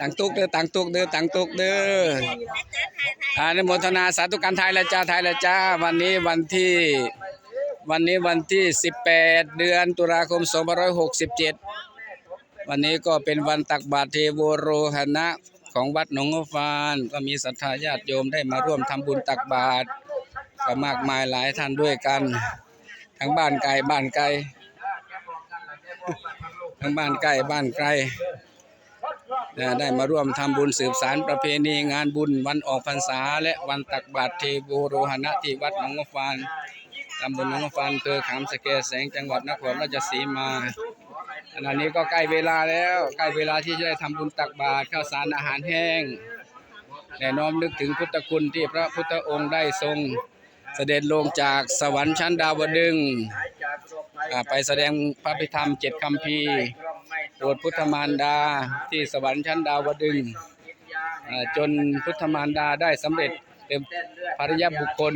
ตังตุกเด้อตังตุกเด้อตังตุกเด้ออานุโมทนาสาธุการไทยละจ้าไทยละจ้าวันนี้วันที่วันนี้วันที่ 18 เดือนตุลาคม 2567 วันนี้ก็เป็นวันตักบาตรเทโวโรหณะของวัดหนองฟานก็มีศรัทธาญาติโยมได้มาร่วมทำบุญตักบาตรก็มากมายหลายท่านด้วยกัน ทั้งบ้านไกลบ้านไกล ทั้งบ้านใกล้บ้านไกลได้มาร่วมทำบุญสืบสารประเพณีงานบุญวันออกพรรษา และวันตักบาตรเทโวโรหณะที่วัดหนองงฟานตำบลหนองงฟานอำเภอขามสเกแสงจังหวัดนครราชสีมาขณะนี้ก็ใกล้เวลาแล้วใกล้เวลาที่จะได้ทำบุญตักบาตรข้าวสารอาหารแห้งและน้อมนึกถึงพุทธคุณที่พระพุทธองค์ได้ทรงเสด็จลงจากสวรรค์ชั้นดาวดึง อ่าไปแสดงพระพิธรรมเจ็ดคำพีร์โปรดพุทธมารดาที่สวรรค์ชั้นดาวดึงอ่าจนพุทธมารดาได้สำเร็จเป็นภริยบุคคล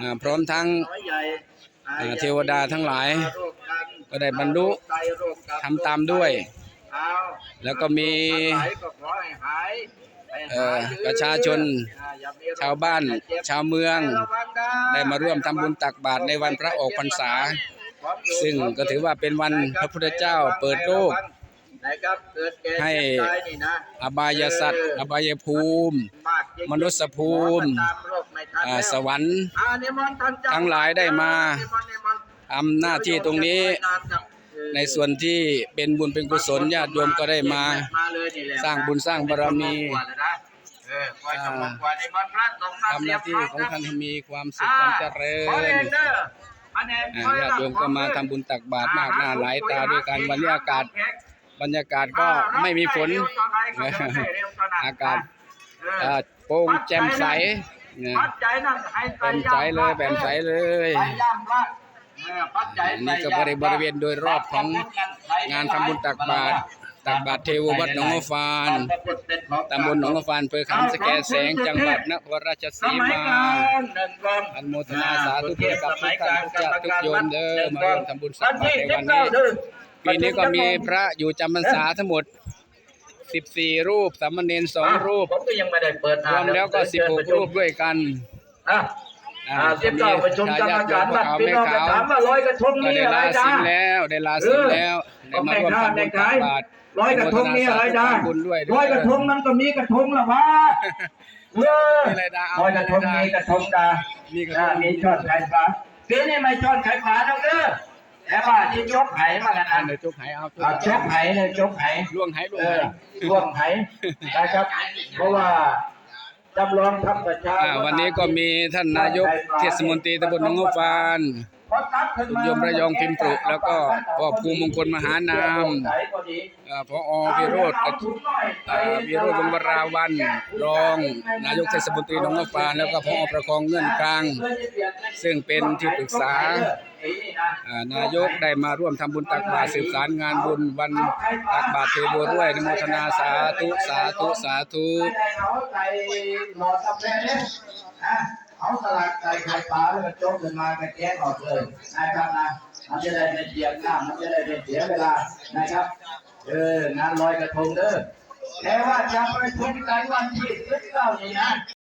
อ่าพร้อมทั้งอ่าเทวดาทั้งหลาย ก็ได้บรรลุทำตามด้วย แล้วก็มี ประชาชนชาวบ้าน ชาวเมือง ได้มาร่วมทำบุญตักบาตรในวันพระออกพรรษา ซึ่งก็ถือว่าเป็นวันพระพุทธเจ้าเปิดโลกให้อบายสัตว์ อบายภูมิ มนุษยภูมิอ่าสวรรค์ ทั้งหลายได้มาทำหน้าที่ตรงนี้ ในส่วนที่เป็นบุญเป็นกุศลญาติโยมก็ได้มา สร้างบุญสร้างบารมีทำหน้าที่ของท่านให้มีความสุขความเจริญอ่าญาติโยมก็มาทำบุญตักบาตรมากหน้าหลายตาด้วยกันวันนี้อากาศบรรยากาศก็ไม่มีฝน อากาศอ่าโปร่งแจ่มใสเนี่ยแจ่มใสเลยแจ่มใสเลยอั นนี้ก็บริบริเวณโดยรอบของงานทำบุญตักบาตรตักบาตรเทววัดหนองมะฟานตำบลหนองมะฟานอำเภอขามสแกแสงจังหวัดนครราชสีมาอันโมทนาสาธุเพื่อกับทุกท่านทุกญาติทุกโยมเด้อมาร่วมทำบุญสักบาตรในวันนี้ปีนี้ก็มีพระอยู่จำพรรษาทั้งหมด 14 รูปสามเณรสองรูปผมก็ยังไม่ได้เปิดรวมแล้วก็ 16 รูปด้วยกัน อะอ่าอ่าเรียบร้อยประชุมกรรมการบัตรพี่น้องไปถามว่าร้อยกระทงก็นี่ได้อะไรลาจ้าสิงแล้วได้ลาสิงแล้วได้มาร่วมทำบุญตักบาตรร้อยกระทงนี่อะไรจ้าทำบุญด้วยร้อยกระทงนั้นก็มีกระทงละวะเออมีอะไรดาเอาร้อยกระทงมีกระทงดามีกระทอ่างมีชอดไข่ปลาปีนี้ไม่ชอดไข่ปลาแล้วเด้อแต่ว่าที่จกไข่มากันอัอันนเดี๋ยวจุกไหเอาจุกเอาจกไข่เนี่ยจกไข่ล่วงไหล่วงเอไหอร่วมไข่นะครับเพราะว่า จำลองทำประชา อ่าวันนี้ก็มีท่านนายกเทศมนตรีตำบลหนองงฟาน คุณโยมระยองพิมพ์ปลุกแล้วก็พ่อภูมิมงคลมหานามอ่าพอวิโรธอ่าวิโรธวงศ์วราวัน รองนายกเทศมนตรีหนองมะฟานแล้วก็พอประคองเงื่อนกลาง ซึ่งเป็นที่ปรึกษาอ่านายกได้มาร่วมทำบุญตักบาตรสืบสารงานบุญวันตักบาตรเทโวด้วยอนโมทนาสาธุสาธุสาธุ เขาใส่หลอดกาแฟเนี่ยอะเอาสลักใส่ไข่ปลาแล้วก็จบเดินมากระแจกออกเลยนะครับนะมันจะได้ไม่เจียหน้ามันจะได้ไม่เสียเวลานะครับ เอองานลอยกระทงเด้อแต่ว่าจะประชุมกันวันที่สิบเก้านี้นะ